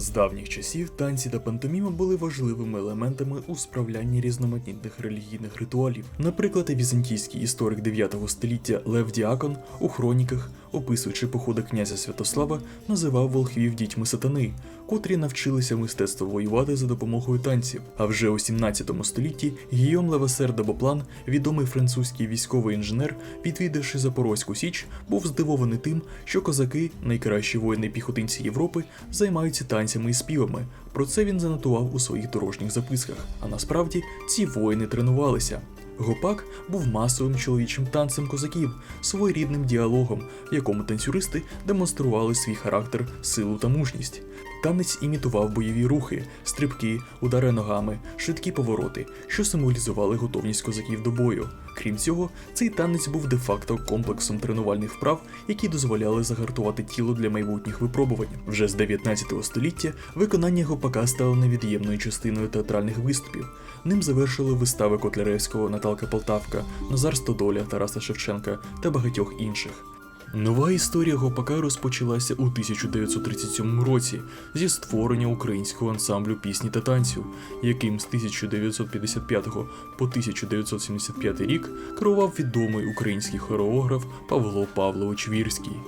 З давніх часів танці та пантоміма були важливими елементами у справлянні різноманітних релігійних ритуалів. Наприклад, візантійський історик 9 століття Лев Діакон у хроніках, описуючи походи князя Святослава, називав волхвів дітьми сатани, котрі навчилися мистецтво воювати за допомогою танців. А вже у 17 столітті Гійом Левасер де Боплан, відомий французький військовий інженер, відвідавши Запорозьку Січ, був здивований тим, що козаки, найкращі воїни-піхотинці Європи, займаються танцями і співами. Про це він занотував у своїх дорожніх записках. А насправді ці воїни тренувалися. Гопак був масовим чоловічим танцем козаків, своєрідним діалогом, в якому танцюристи демонстрували свій характер, силу та мужність. Танець імітував бойові рухи, стрибки, удари ногами, швидкі повороти, що символізували готовність козаків до бою. Крім цього, цей танець був де-факто комплексом тренувальних вправ, які дозволяли загартувати тіло для майбутніх випробувань. Вже з 19 століття виконання гопака стало невід'ємною частиною театральних виступів. Ним завершили вистави Котляревського, Наталка Полтавка, Назар Стодоля, Тараса Шевченка та багатьох інших. Нова історія гопака розпочалася у 1937 році зі створення українського ансамблю пісні та танців, яким з 1955 по 1975 рік керував відомий український хореограф Павло Павлович Вірський.